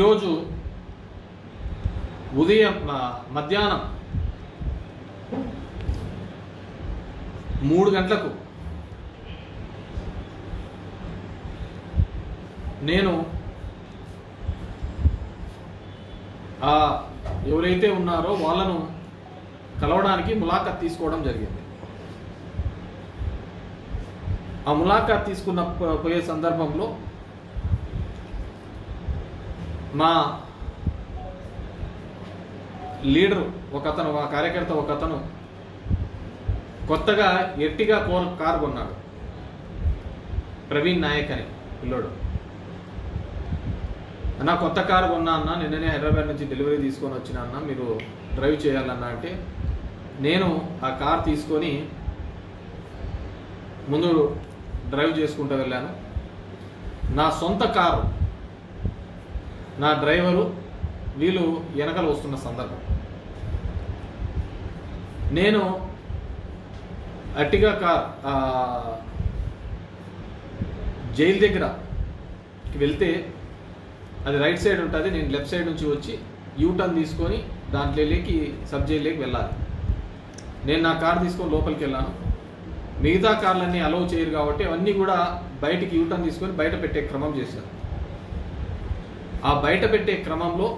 ఈరోజు ఉదయం మధ్యాహ్నం మూడు గంటలకు నేను ఆ ఎవరైతే ఉన్నారో వాళ్ళను కలవడానికి ములాఖత్ తీసుకోవడం జరిగింది. ఆ ములాఖత్ తీసుకున్న పోయే సందర్భంలో మా లీడరు ఒక అతను మా కార్యకర్త ఒక అతను కొత్తగా ఎర్టిగా కోర్ కార్ కొన్నాడు. ప్రవీణ్ నాయక్ అని పిల్లోడు. అన్న కొత్త కారు కొన్నా అన్న నిన్ననే హైదరాబాద్ నుంచి డెలివరీ తీసుకొని వచ్చిన అన్న మీరు డ్రైవ్ చేయాలన్నా అంటే నేను ఆ కార్ తీసుకొని ముందు డ్రైవ్ చేసుకుంటూ వెళ్ళాను. నా సొంత కారు నా డ్రైవరు వీళ్ళు వెనకలు వస్తున్న సందర్భం. నేను అట్టిగా కార్ జైలు దగ్గర వెళ్తే అది రైట్ సైడ్ ఉంటుంది నేను లెఫ్ట్ సైడ్ నుంచి వచ్చి యూటర్న్ తీసుకొని దాంట్లోకి సబ్ జైల్లోకి వెళ్ళాలి. నేను నా కార్ తీసుకొని లోపలికి వెళ్ళాను. మిగతా కార్లన్నీ అలౌ చేయరు కాబట్టి అవన్నీ కూడా బయటికి యూటర్న్ తీసుకొని బయట పెట్టే క్రమం చేశాను. ఆ బయట పెట్టే క్రమంలో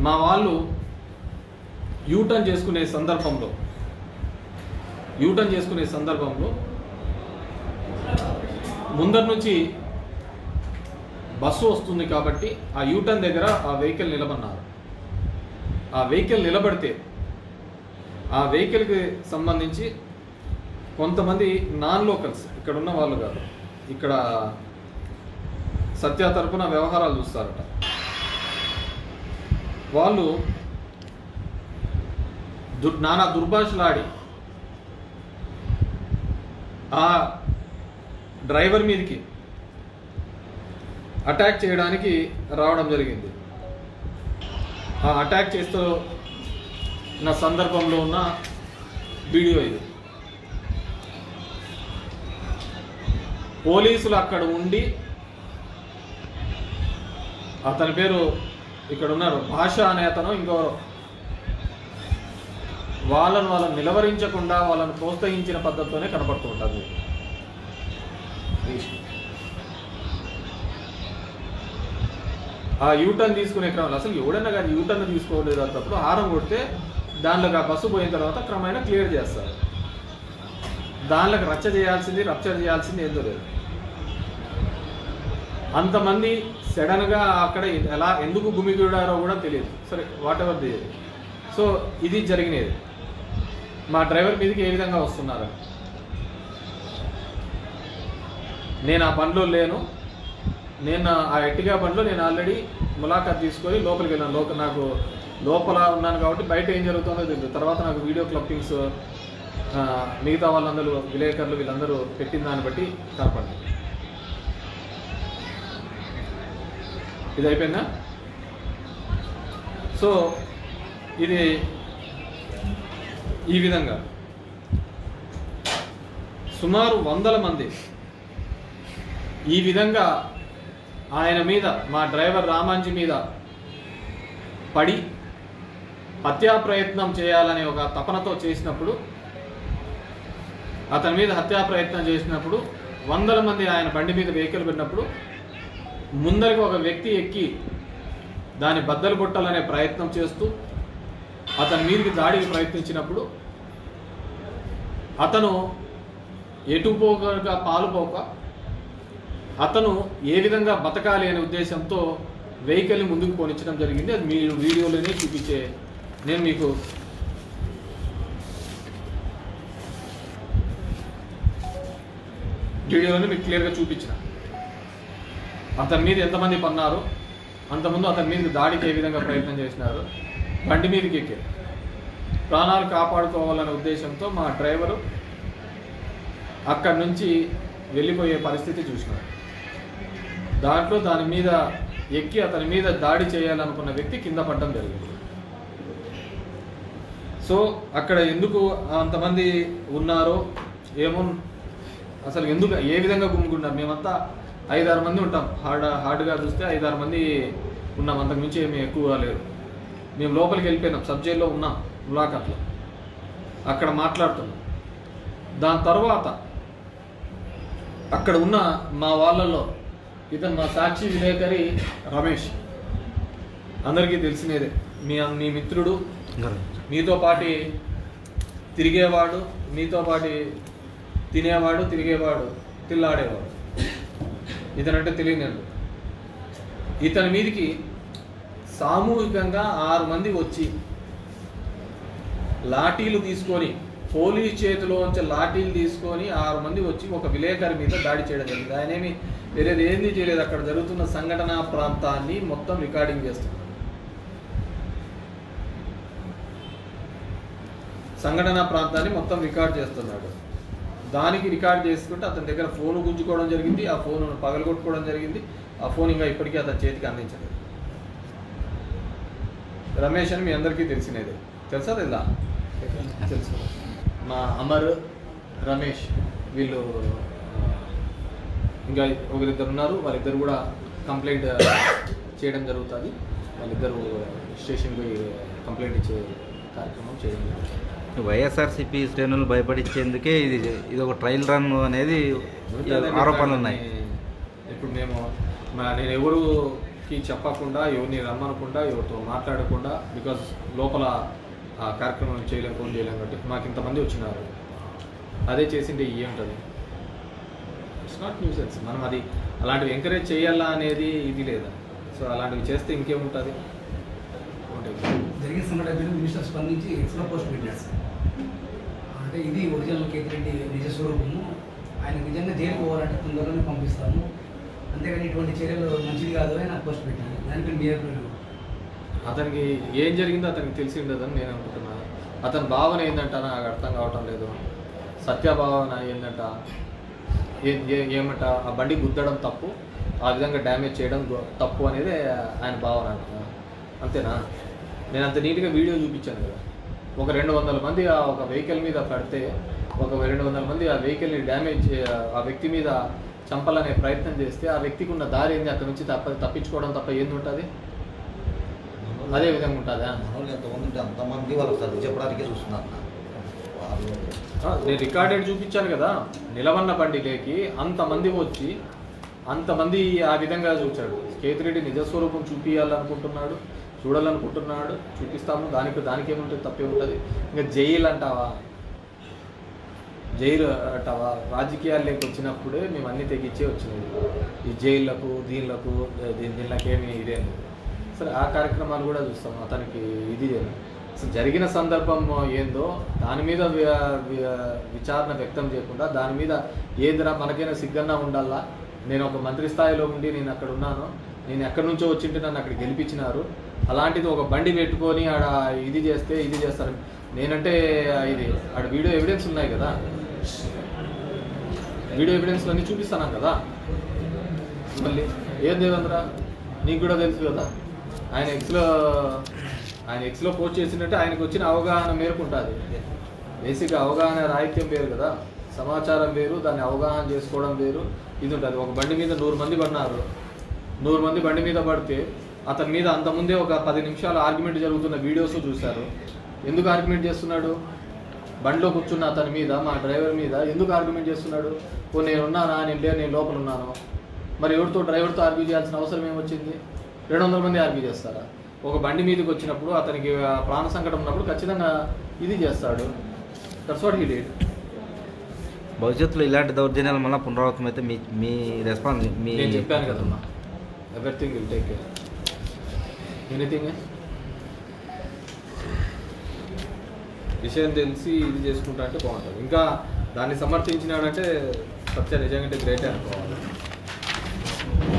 మా వాళ్ళు యూటర్న్ చేసుకునే సందర్భంలో యూటర్న్ చేసుకునే సందర్భంలో ముందర నుంచి బస్సు వస్తుంది కాబట్టి ఆ యూటర్న్ దగ్గర ఆ వెహికల్ నిలబడినారు. ఆ వెహికల్ నిలబడితే ఆ వెహికల్కి సంబంధించి కొంతమంది నాన్ లోకల్స్ ఇక్కడ ఉన్న వాళ్ళు కాదు ఇక్కడ సత్య తరపున వ్యవహారాలు చూస్తారట. వాళ్ళు దు నానా దుర్భాషలాడి ఆ డ్రైవర్ మీదకి అటాక్ చేయడానికి రావడం జరిగింది. ఆ అటాక్ చేస్తూ నా సందర్భంలో ఉన్న వీడియో ఇది. పోలీసులు అక్కడ ఉండి అతని పేరు ఇక్కడ ఉన్నారు. భాష అనే అతను ఇంకో వాళ్ళను వాళ్ళని నిలవరించకుండా వాళ్ళని ప్రోత్సహించిన పద్ధతితోనే కనపడుతూ ఉంటుంది. ఆ యూటర్న్ తీసుకునే క్రమంలో అసలు ఎవడన్నా కానీ యూటర్న్ తీసుకోలేదు అన్నప్పుడు హారం కొడితే దానిలోకి ఆ బస్సు పోయిన తర్వాత క్రమేణా క్లియర్ చేస్తారు. దానిలోకి రచ్చ చేయాల్సింది రప్చర్ చేయాల్సింది ఏందో లేదు. అంతమంది సడన్గా అక్కడ ఎలా ఎందుకు గుమిగూడారో కూడా తెలియదు. సరే వాట్ ఎవర్ ది సో ఇది జరిగినది. మా డ్రైవర్ మీదకి ఏ విధంగా వస్తున్నారు? నేను ఆ బండ్లో లేను. నేను ఆ ఎట్టిగా బండ్లో నేను ఆల్రెడీ ములాఖాత్ తీసుకొని లోపలికి వెళ్ళాను. లోపల నాకు లోపల ఉన్నాను కాబట్టి బయట ఏం జరుగుతుందో తెలియదు. తర్వాత నాకు వీడియో క్లప్పింగ్స్ మిగతా వాళ్ళందరూ విలేకరులు వీళ్ళందరూ పెట్టిన దాన్ని బట్టి కనపడింది ఇది అయిపోయిందా సో ఇది ఈ విధంగా. సుమారు వందల మంది. ఈ విధంగా ఆయన మీద మా డ్రైవర్ రామాంజీ మీద పడి హత్యా ప్రయత్నం చేయాలనే ఒక తపనతో చేసినప్పుడు అతని మీద హత్యా ప్రయత్నం చేసినప్పుడు వందల మంది ఆయన బండి మీద వెహికల్ పెట్టినప్పుడు ముందరికి ఒక వ్యక్తి ఎక్కి దాన్ని బద్దలు కొట్టాలనే ప్రయత్నం చేస్తూ అతని మీదకి దాడికి ప్రయత్నించినప్పుడు అతను ఎటు పోక అతను ఏ విధంగా బతకాలి అనే ఉద్దేశంతో వెహికల్ని ముందుకు పోనిచ్చడం జరిగింది. అది మీరు వీడియోలోనే చూపించే నేను మీకు వీడియోలోనే మీకు క్లియర్గా చూపించిన. అతని మీద ఎంతమంది పన్నారు? అంతకుముందు అతని మీదకి దాడికి ఏ విధంగా ప్రయత్నం చేసినారు? బండి మీదకి ఎక్కారు. ప్రాణాలు కాపాడుకోవాలనే ఉద్దేశంతో మా డ్రైవరు అక్కడి నుంచి వెళ్ళిపోయే పరిస్థితి చూసినారు. దాంట్లో దాని మీద ఎక్కి అతని మీద దాడి చేయాలనుకున్న వ్యక్తి కింద పడడం జరిగింది. సో అక్కడ ఎందుకు అంతమంది ఉన్నారో ఏమో అసలు ఎందుకు ఏ విధంగా గుమ్ముకున్నారు మేమంతా ఐదారు మంది ఉంటాం. హార్డ్ హార్డ్గా చూస్తే ఐదారు మంది ఉన్నాం. అంతకు మించి ఏమి ఎక్కువ లేరు మేము లోపలికి వెళ్ళిపోయినాం. సబ్ జైల్లో ఉన్నాం. ములాఖాత్లో. అక్కడ మాట్లాడుతున్నాం. దాని తర్వాత అక్కడ ఉన్న మా వాళ్ళల్లో ఇతను మా సాక్షి విలేకరి రమేష్. అందరికీ తెలిసినదే. మీ మీ మిత్రుడు. మీతో పాటి తిరిగేవాడు మీతో పాటి తినేవాడు తిరిగేవాడు తిల్లాడేవాడు. ఇతనంటే తెలియని ఇతని మీదికి సామూహికంగా ఆరు మంది వచ్చి లాఠీలు తీసుకొని పోలీస్ చేతిలోంచి లాఠీలు తీసుకొని ఆరు మంది వచ్చి ఒక విలేకరి మీద దాడి చేయడం జరిగింది. ఆయన ఏమి వేరేది ఏంది చేయలేదు అక్కడ జరుగుతున్న సంఘటనా ప్రాంతాన్ని మొత్తం రికార్డింగ్ చేస్తున్నారు సంఘటన ప్రాంతాన్ని మొత్తం రికార్డ్ చేస్తున్నాడు. దానికి రికార్డ్ చేసుకుంటే అతని దగ్గర ఫోన్ గుంజుకోవడం జరిగింది ఆ ఫోన్ పగలగొట్టుకోవడం జరిగింది ఆ ఫోన్ ఇంకా ఇప్పటికీ అతని చేతికి అందించలేదు. రమేష్ అని మీ అందరికీ తెలిసినదే. తెలుసా తెలుదా తెలుసు మా అమర్ రమేష్ వీళ్ళు ఇంకా ఒకరిద్దరు ఉన్నారు. వాళ్ళిద్దరు కూడా కంప్లైంట్ చేయడం జరుగుతుంది. వాళ్ళిద్దరు స్టేషన్కి కంప్లైంట్ ఇచ్చే కార్యక్రమం చేయడం జరుగుతుంది. వైఎస్ఆర్సీపీ శ్రేణులు భయపడించేందుకే ఇది ఇది ఒక ట్రయల్ రన్ అనేది ఆరోపణలు ఉన్నాయి ఇప్పుడు మేము నేను ఎవరుకి చెప్పకుండా ఎవరిని రమ్మనకుండా ఎవరితో మాట్లాడకుండా బికాజ్ లోపల ఆ కార్యక్రమం చేయలేం ఫోన్ చేయలేం కాబట్టి మాకు ఇంతమంది వచ్చినారు. అదే చేసింటే ఏముంటుంది ఇట్స్ నాట్ న్యూసెన్స్ మనం అది అలాంటివి ఎంకరేజ్ చేయాలా అనేది ఇది లేదా. సో అలాంటివి చేస్తే ఇంకేముంటుంది? ఉంటుంది జరిగిన సంఘటన మీద మినిస్టర్ స్పందించి ఎక్స్లో పోస్ట్ పెట్టారు సార్. అంటే ఇది ఒరిజినల్ కేతిరెడ్డి నిజ స్వరూపము. ఆయన నిజంగా జైలు పోవాలంటే తొందరలోనే పంపిస్తాము. అంతేగాని ఇటువంటి చర్యలు మంచిది కాదు అని నాకు పోస్ట్ పెట్టాను దానికి మీ అభిప్రాయం? అతనికి ఏం జరిగిందో అతనికి తెలిసి ఉండదని నేను అనుకుంటున్నాను అతని భావన ఏంటంట నాకు అర్థం కావటం లేదు. సత్య భావన ఏంటంట ఏమంట? ఆ బండి గుద్దడం తప్పు. ఆ విధంగా డ్యామేజ్ చేయడం తప్పు అనేది ఆయన భావన అంతేనా? నేను అంత నీట్గా వీడియో చూపించాను కదా. ఒక రెండు వందల మంది ఆ ఒక వెహికల్ మీద పడితే ఒక రెండు వందల మంది ఆ వెహికల్ని డ్యామేజ్ ఆ వ్యక్తి మీద చంపాలనే ప్రయత్నం చేస్తే ఆ వ్యక్తికి ఉన్న దారి ఏంది? అక్కడ నుంచి తప్ప తప్పించుకోవడం తప్ప ఏంది ఉంటుంది? అదే విధంగా ఉంటుందా? ఎంతమంది వాళ్ళకి సర్ది చెప్పడానికే చూస్తున్నారు. వాళ్ళు నేను రికార్డెడ్ చూపించాను కదా. నిలవన్న బండిలోకి అంతమంది వచ్చి అంతమంది ఆ విధంగా చూచాడు కేతిరెడ్డి నిజస్వరూపం చూపించాలనుకుంటున్నాడు చూడాలనుకుంటున్నాడు చూపిస్తాము. దానికి దానికి ఏముంటుంది తప్పే ఉంటుంది ఇంకా జైలు అంటావా? జైలు అంటావా? రాజకీయాల్లోకి వచ్చినప్పుడే మేము అన్ని తెగించే వచ్చినాయి ఈ జైళ్ళకు దీనిలకు దీని దీనిలకేమి ఇదేమి సరే ఆ కార్యక్రమాలు కూడా చూస్తాం. అతనికి ఇది అసలు జరిగిన సందర్భం ఏందో దాని మీద విచారణ వ్యక్తం చేయకుండా దాని మీద ఏదిరా మనకైనా సిగ్గన్నా ఉండాలా? నేను ఒక మంత్రి స్థాయిలో ఉండి నేను అక్కడ ఉన్నాను. నేను ఎక్కడి నుంచో వచ్చింటే నన్ను అక్కడ గెలిపించినారు. అలాంటిది ఒక బండి పెట్టుకొని ఆడ ఇది చేస్తే ఇది చేస్తారు. నేనంటే ఇది ఆడ వీడియో ఎవిడెన్స్ ఉన్నాయి కదా. వీడియో ఎవిడెన్స్లు అన్నీ చూపిస్తాను కదా. మళ్ళీ ఏం దేవేంద్ర? నీకు కూడా తెలుసు కదా. ఆయన ఎక్స్లో ఆయన ఎక్స్లో పోస్ట్ చేసినట్టే ఆయనకు వచ్చిన అవగాహన మేరకు ఉంటుంది బేసిక్ అవగాహన రాహిత్యం వేరు కదా. సమాచారం వేరు దాన్ని అవగాహన చేసుకోవడం వేరు. ఇది ఉంటుంది. ఒక బండి మీద నూరు మంది పడినారు. నూరు మంది బండి మీద పడితే అతని మీద అంతకుముందే ఒక పది నిమిషాలు ఆర్గ్యుమెంట్ జరుగుతున్న వీడియోస్ చూశారు. ఎందుకు ఆర్గ్యుమెంట్ చేస్తున్నాడు? బండిలో కూర్చున్న అతని మీద మా డ్రైవర్ మీద ఎందుకు ఆర్గ్యుమెంట్ చేస్తున్నాడు? ఓ నేను ఉన్నానా? నేను లేను నేను లోపల ఉన్నాను. మరి ఎవరితో డ్రైవర్తో ఆర్గ్యూ చేయాల్సిన అవసరం ఏమొచ్చింది? రెండు వందల మంది ఆర్గ్యూ చేస్తారా? ఒక బండి మీదకి వచ్చినప్పుడు అతనికి ప్రాణ సంకటం ఉన్నప్పుడు ఖచ్చితంగా ఇది చేస్తాడు. దట్స్ వాట్ హీ డేట్ భవిష్యత్తులో ఇలాంటి దౌర్జన్యాలు మళ్ళీ పునరావృతం అయితే మీ మీ రెస్పాన్స్ మీ నేను చెప్పాను కదమ్మా. Everything will take care anything విషయం తెలిసి ఇది చేసుకుంటా అంటే బాగుంటుంది. ఇంకా దాన్ని సమర్థించినాడంటే సత్య నిజంగా గ్రేట్ అనుకోవాలి.